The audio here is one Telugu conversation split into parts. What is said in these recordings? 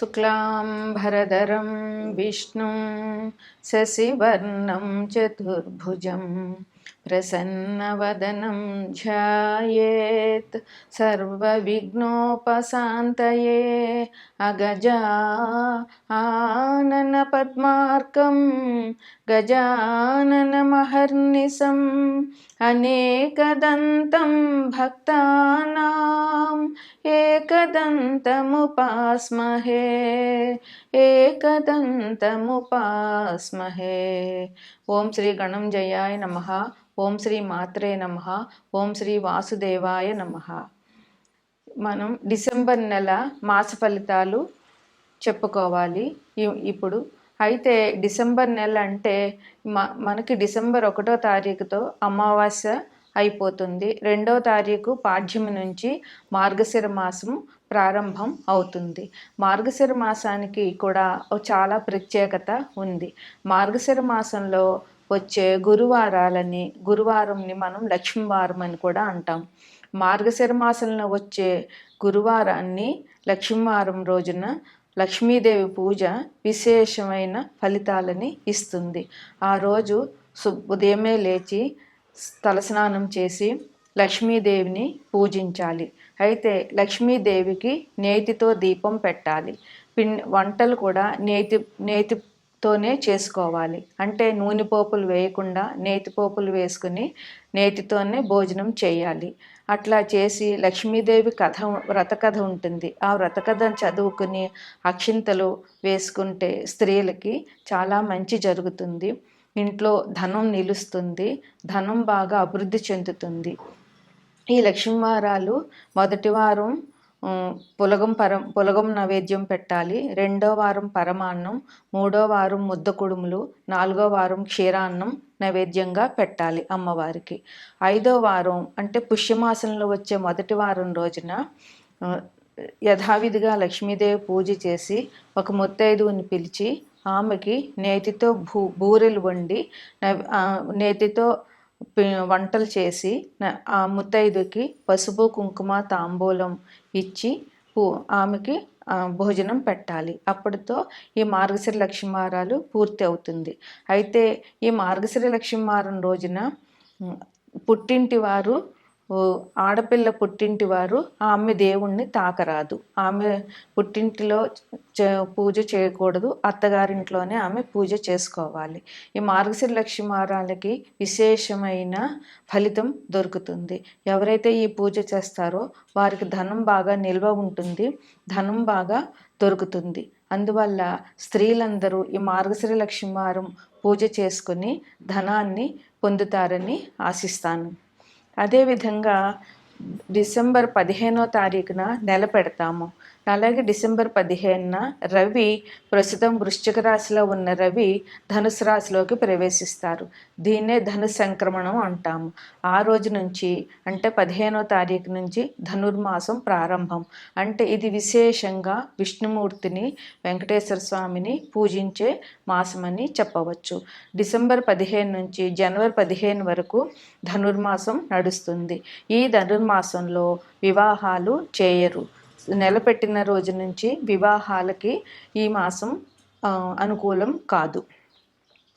शुक्लाम्भरधरं विष्णुं शशिवर्णं चतुर्भुजं प्रसन्नवदनं ध्यायेत् सर्वविघ्नोपशान्तये अगजा आननपद्मार्कं गजाननमहर्निशम् अनेकदन्तं भक्तानाम् एकदन्तमुपास्महे एकदन्तमुपास्महे ॐ श्रीगणं जयाय नमः ఓం శ్రీ మాత్రే నమ. ఓం శ్రీ వాసుదేవాయ నమ. మనం డిసెంబర్ నెల మాస ఫలితాలు చెప్పుకోవాలి. ఇ- ఇప్పుడు అయితే డిసెంబర్ నెల అంటే మ మనకి డిసెంబర్ ఒకటో తారీఖుతో అమావాస్య అయిపోతుంది. రెండో తారీఖు పాఠ్యమి నుంచి మార్గశిర మాసం ప్రారంభం అవుతుంది. మార్గశిర మాసానికి కూడా చాలా ప్రత్యేకత ఉంది. మార్గశిర మాసంలో వచ్చే గురువారాలని గురువారంని మనం లక్ష్మీవారం అని కూడా అంటాం. మార్గశిర మాసంలో వచ్చే గురువారాన్ని లక్ష్మీవారం రోజున లక్ష్మీదేవి పూజ విశేషమైన ఫలితాలని ఇస్తుంది. ఆ రోజు సు ఉదయమే లేచి తలస్నానం చేసి లక్ష్మీదేవిని పూజించాలి. అయితే లక్ష్మీదేవికి నేతితో దీపం పెట్టాలి. పిన్ వంటలు కూడా నేతి నేతి తోనే చేసుకోవాలి. అంటే నూనె పోపులు వేయకుండా నేతి పోపులు వేసుకుని నేతితోనే భోజనం చేయాలి. అట్లా చేసి లక్ష్మీదేవి కథ వ్రతకథ ఉంటుంది. ఆ వ్రతకథ చదువుకుని అక్షింతలు వేసుకుంటే స్త్రీలకి చాలా మంచి జరుగుతుంది. ఇంట్లో ధనం నిలుస్తుంది. ధనం బాగా అభివృద్ధి చెందుతుంది. ఈ లక్ష్మీవారాలు మొదటి వారం పులగం పరం పులగం నైవేద్యం పెట్టాలి. రెండో వారం పరమాన్నం మూడో వారం ముద్ద కుడుములు నాలుగో వారం క్షీరాన్నం నైవేద్యంగా పెట్టాలి అమ్మవారికి. ఐదో వారం అంటే పుష్యమాసంలో వచ్చే మొదటి వారం రోజున యథావిధిగా లక్ష్మీదేవి పూజ చేసి ఒక ముత్తైదువుని పిలిచి ఆమెకి నేతితో భూ బూరెలు వండి నేతితో వంటలు చేసి ఆ ముత్తైదుకి పసుపు కుంకుమ తాంబూలం ఇచ్చి పూ ఆమెకి భోజనం పెట్టాలి. అప్పటితో ఈ మార్గశిర లక్ష్మీవారాలు పూర్తి అవుతుంది. అయితే ఈ మార్గశిర లక్ష్మీవారం రోజున పుట్టింటి వారు ఆడపిల్ల పుట్టింటి వారు ఆమె దేవుణ్ణి తాకరాదు. ఆమె పుట్టింటిలో చే- పూజ చేయకూడదు. అత్తగారింట్లోనే ఆమె పూజ చేసుకోవాలి. ఈ మార్గశిర లక్ష్మీవారాలకి విశేషమైన ఫలితం దొరుకుతుంది. ఎవరైతే ఈ పూజ చేస్తారో వారికి ధనం బాగా నిల్వ ఉంటుంది. ధనం బాగా దొరుకుతుంది. అందువల్ల స్త్రీలందరూ ఈ మార్గశిర లక్ష్మీవారం పూజ చేసుకుని ధనాన్ని పొందుతారని ఆశిస్తాను. అదేవిధంగా డిసెంబర్ పదిహేనో తారీఖున నెల పెడతాము. అలాగే డిసెంబర్ పదిహేనున రవి ప్రస్తుతం వృశ్చిక రాశిలో ఉన్న రవి ధనుసు రాశిలోకి ప్రవేశిస్తారు. దీన్నే ధను సంక్రమణం అంటాము. ఆ రోజు నుంచి అంటే పదిహేనో తారీఖు నుంచి ధనుర్మాసం ప్రారంభం. అంటే ఇది విశేషంగా విష్ణుమూర్తిని వెంకటేశ్వర స్వామిని పూజించే మాసమని చెప్పవచ్చు. డిసెంబర్ పదిహేను నుంచి జనవరి పదిహేను వరకు ధనుర్మాసం నడుస్తుంది. ఈ ధనుర్మాసంలో వివాహాలు చేయరు. నెల పెట్టిన రోజు నుంచి వివాహాలకి ఈ మాసం అనుకూలం కాదు.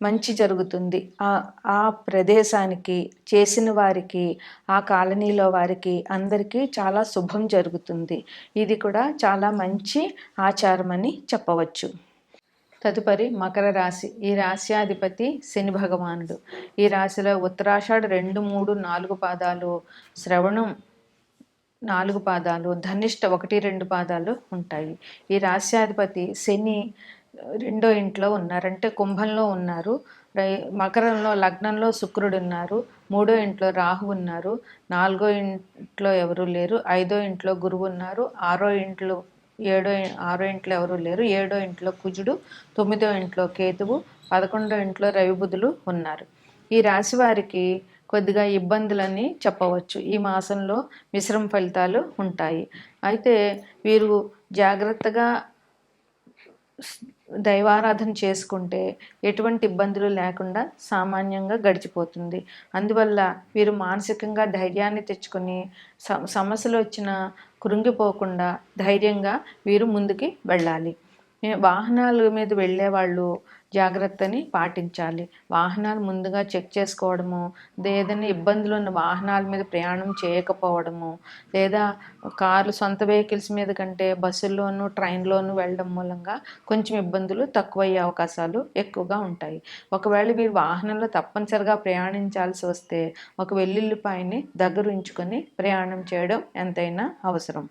మంచి జరుగుతుంది. ఆ ఆ ప్రదేశానికి చేసిన వారికి ఆ కాలనీలో వారికి అందరికీ చాలా శుభం జరుగుతుంది. ఇది కూడా చాలా మంచి ఆచారం అని చెప్పవచ్చు. తదుపరి మకర రాశి. ఈ రాశ్యాధిపతి శని భగవానుడు. ఈ రాశిలో ఉత్తరాషాఢ రెండు మూడు నాలుగు పాదాలు శ్రవణం నాలుగు పాదాలు ధనిష్ట ఒకటి రెండు పాదాలు ఉంటాయి. ఈ రాశ్యాధిపతి శని రెండో ఇంట్లో ఉన్నారంటే కుంభంలో ఉన్నారు. మకరంలో లగ్నంలో శుక్రుడు ఉన్నారు. మూడో ఇంట్లో రాహు ఉన్నారు. నాలుగో ఇంట్లో ఎవరు లేరు. ఐదో ఇంట్లో గురువు ఉన్నారు. ఆరో ఇంట్లో ఏడో ఆరో ఇంట్లో ఎవరు లేరు. ఏడో ఇంట్లో కుజుడు తొమ్మిదో ఇంట్లో కేతువు పదకొండో ఇంట్లో రవిబుధులు ఉన్నారు. ఈ రాశి వారికి కొద్దిగా ఇబ్బందులని చెప్పవచ్చు. ఈ మాసంలో మిశ్రమ ఫలితాలు ఉంటాయి. అయితే వీరు జాగ్రత్తగా దైవారాధన చేసుకుంటే ఎటువంటి ఇబ్బందులు లేకుండా సామాన్యంగా గడిచిపోతుంది. అందువల్ల వీరు మానసికంగా ధైర్యాన్ని తెచ్చుకొని సమస్యలు వచ్చిన కృంగిపోకుండా ధైర్యంగా వీరు ముందుకి వెళ్ళాలి. వాహనాల మీద వెళ్ళే వాళ్ళు జాగ్రత్తని పాటించాలి. వాహనాలు ముందుగా చెక్ చేసుకోవడము ఏదైనా ఇబ్బందులు ఉన్న వాహనాల మీద ప్రయాణం చేయకపోవడము లేదా కార్లు సొంత వెహికల్స్ మీద కంటే బస్సుల్లోనూ ట్రైన్లోనూ వెళ్ళడం మూలంగా కొంచెం ఇబ్బందులు తక్కువయ్యే అవకాశాలు ఎక్కువగా ఉంటాయి. ఒకవేళ మీరు వాహనంలో తప్పనిసరిగా ప్రయాణించాల్సి వస్తే ఒక వెల్లుల్లిపాయని దగ్గర ఉంచుకొని ప్రయాణం చేయడం ఎంతైనా అవసరం.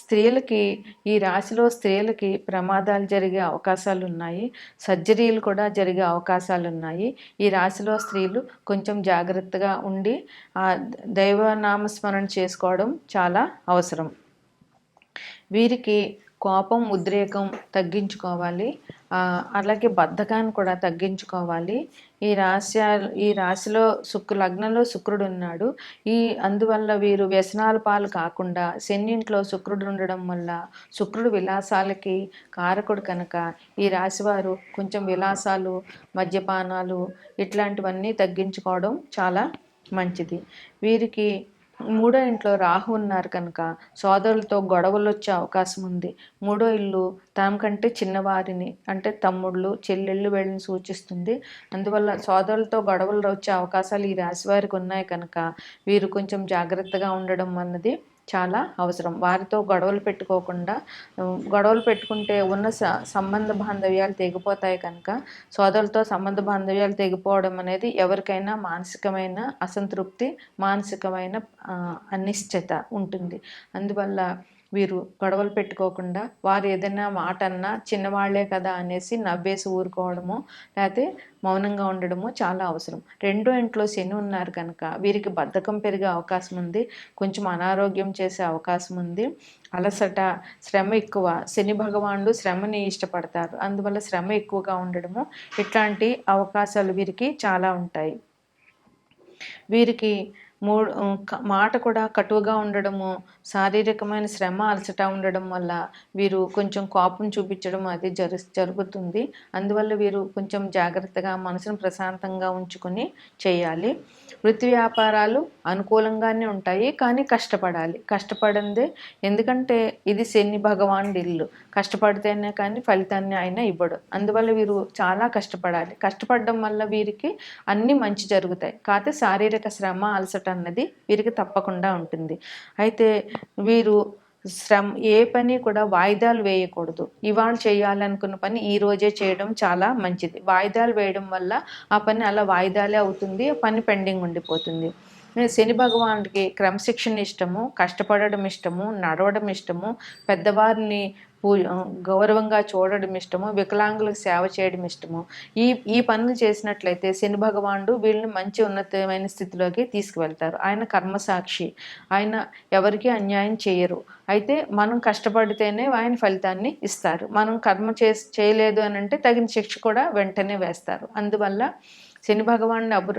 స్త్రీలకి ఈ రాశిలో స్త్రీలకి ప్రమాదాలు జరిగే అవకాశాలు ఉన్నాయి సర్జరీలు కూడా జరిగే అవకాశాలు ఉన్నాయి ఈ రాశిలో స్త్రీలు కొంచెం జాగ్రత్తగా ఉండి ఆ దైవనామస్మరణ చేసుకోవడం చాలా అవసరం. వీరికి కోపం ఉద్రేకం తగ్గించుకోవాలి. అలాగే బద్ధకాన్ని కూడా తగ్గించుకోవాలి. ఈ రాశి ఈ రాశిలో శుక్ర లగ్నంలో శుక్రుడు ఉన్నాడు. ఈ అందువల్ల వీరు వ్యసనాల పాలు కాకుండా శన్నింట్లో శుక్రుడు ఉండడం వల్ల శుక్రుడు విలాసాలకి కారకుడు కనుక ఈ రాశివారు కొంచెం విలాసాలు మద్యపానాలు ఇట్లాంటివన్నీ తగ్గించుకోవడం చాలా మంచిది. వీరికి మూడో ఇంట్లో రాహు ఉన్నారు కనుక సోదరులతో గొడవలు వచ్చే అవకాశం ఉంది. మూడో ఇల్లు తమ కంటే చిన్నవారిని అంటే తమ్ముళ్ళు చెల్లెళ్ళు వెళ్ళని సూచిస్తుంది. అందువల్ల సోదరులతో గొడవలు వచ్చే అవకాశాలు ఈ రాశి వారికి ఉన్నాయి కనుక వీరు కొంచెం జాగ్రత్తగా ఉండడం అన్నది చాలా అవసరం. వారితో గొడవలు పెట్టుకోకుండా గొడవలు పెట్టుకుంటే ఉన్న సంబంధ బాంధవ్యాలు తెగిపోతాయి కనుక సోదరులతో సంబంధ బాంధవ్యాలు తెగిపోవడం అనేది ఎవరికైనా మానసికమైన అసంతృప్తి మానసికమైన అనిశ్చిత ఉంటుంది. అందువల్ల వీరు గొడవలు పెట్టుకోకుండా వారు ఏదైనా మాట అన్నా చిన్నవాళ్ళే కదా అనేసి నవ్వేసి ఊరుకోవడము లేకపోతే మౌనంగా ఉండడము చాలా అవసరం. రెండో ఇంట్లో శని ఉన్నారు కనుక వీరికి బద్ధకం పెరిగే అవకాశం ఉంది కొంచెం అనారోగ్యం చేసే అవకాశం ఉంది. అలసట శ్రమ ఎక్కువ. శని భగవానుడు శ్రమని ఇష్టపడతారు. అందువల్ల శ్రమ ఎక్కువగా ఉండడము ఇట్లాంటి అవకాశాలు వీరికి చాలా ఉంటాయి. వీరికి మూడు మాట కూడా కటువుగా ఉండడము శారీరకమైన శ్రమ అలసట ఉండడం వల్ల వీరు కొంచెం కోపం చూపించడం అది జరు జరుగుతుంది. అందువల్ల వీరు కొంచెం జాగ్రత్తగా మనసును ప్రశాంతంగా ఉంచుకొని చేయాలి. వృత్తి వ్యాపారాలు అనుకూలంగానే ఉంటాయి కానీ కష్టపడాలి. కష్టపడిందే ఎందుకంటే ఇది శని భగవాన్ ఇల్లు. కష్టపడితేనే కానీ ఫలితాన్ని ఆయన ఇవ్వడు. అందువల్ల వీరు చాలా కష్టపడాలి. కష్టపడడం వల్ల వీరికి అన్నీ మంచి జరుగుతాయి. కాకపోతే శారీరక శ్రమ అలసట అన్నది వీరికి తప్పకుండా ఉంటుంది. అయితే వీరు శ్రమ ఏ పని కూడా వాయిదాలు వేయకూడదు. ఇవాళ చేయాలనుకున్న పని ఈ రోజే చేయడం చాలా మంచిది. వాయిదాలు వేయడం వల్ల ఆ పని అలా వాయిదాలే అవుతుంది ఆ పని పెండింగ్ ఉండిపోతుంది. శని భగవానుడికి క్రమశిక్షణ ఇష్టము కష్టపడడం ఇష్టము నడవడం ఇష్టము పెద్దవారిని పూజ గౌరవంగా చూడడం ఇష్టము వికలాంగులకు సేవ చేయడం ఇష్టము. ఈ ఈ పనులు చేసినట్లయితే శని భగవానుడు వీళ్ళని మంచి ఉన్నతమైన స్థితిలోకి తీసుకువెళ్తారు. ఆయన కర్మసాక్షి. ఆయన ఎవరికి అన్యాయం చేయరు. అయితే మనం కష్టపడితేనే ఆయన ఫలితాన్ని ఇస్తారు. మనం కర్మ చే చేయలేదు అని అంటే తగిన శిక్ష కూడా వెంటనే వేస్తారు. అందువల్ల శని భగవాన్ని అభి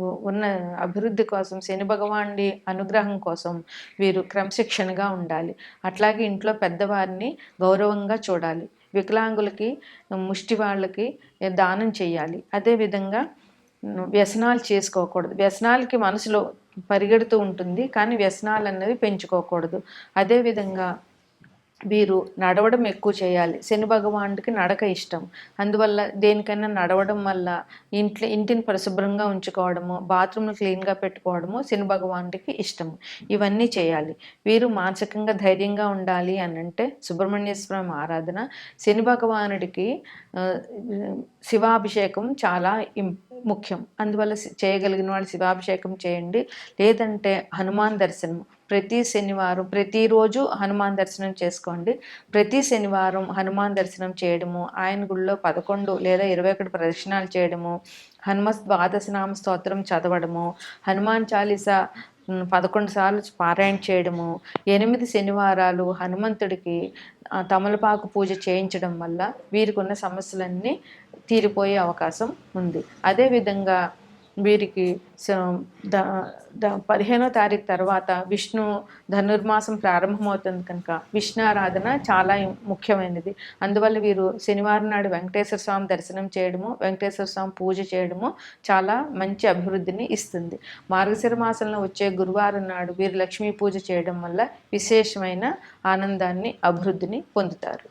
ఉన్న అభివృద్ధి కోసం శని భగవాని అనుగ్రహం కోసం వీరు క్రమశిక్షణగా ఉండాలి. అట్లాగే ఇంట్లో పెద్దవారిని గౌరవంగా చూడాలి. వికలాంగులకి ముష్టి వాళ్ళకి దానం చేయాలి. అదేవిధంగా వ్యసనాలు చేసుకోకూడదు. వ్యసనాలకి మనసులో పరిగెడుతూ ఉంటుంది కానీ వ్యసనాలు అనేది పెంచుకోకూడదు అదేవిధంగా వీరు నడవడం ఎక్కువ చేయాలి. శని భగవానుడికి నడక ఇష్టం. అందువల్ల దేనికైనా నడవడం వల్ల ఇంట్లో ఇంటిని పరిశుభ్రంగా ఉంచుకోవడము బాత్రూమ్ను క్లీన్గా పెట్టుకోవడము శని భగవానుడికి ఇష్టము ఇవన్నీ చేయాలి. వీరు మానసికంగా ధైర్యంగా ఉండాలి అని అంటే స్వామి ఆరాధన శని భగవానుడికి శివాభిషేకం చాలా ముఖ్యం. అందువల్ల చేయగలిగిన వాళ్ళు శివాభిషేకం చేయండి. లేదంటే హనుమాన్ దర్శనం ప్రతి శనివారం ప్రతిరోజు హనుమాన్ దర్శనం చేసుకోండి. ప్రతి శనివారం హనుమాన్ దర్శనం చేయడము ఆయన గుళ్ళో పదకొండు లేదా ఇరవై ఒకటి ప్రదక్షిణాలు చేయడము హనుమ ద్వాదశనామ స్తోత్రం చదవడము హనుమాన్ చాలీసా పదకొండు సార్లు పారాయణ చేయడము ఎనిమిది శనివారాలు హనుమంతుడికి తమలపాకు పూజ చేయించడం వల్ల వీరికి ఉన్న సమస్యలన్నీ తీరిపోయే అవకాశం ఉంది. అదేవిధంగా వీరికి స- పదిహేనో తారీఖు తర్వాత విష్ణు ధనుర్మాసం ప్రారంభమవుతుంది కనుక విష్ణు ఆరాధన చాలా ముఖ్యమైనది. అందువల్ల వీరు శనివారం నాడు వెంకటేశ్వర స్వామి దర్శనం చేయడము వెంకటేశ్వర స్వామి పూజ చేయడము చాలా మంచి అభివృద్ధిని ఇస్తుంది. మార్గశిర మాసంలో వచ్చే గురువారం నాడు వీరు లక్ష్మీ పూజ చేయడం వల్ల విశేషమైన ఆనందాన్ని అభివృద్ధిని పొందుతారు.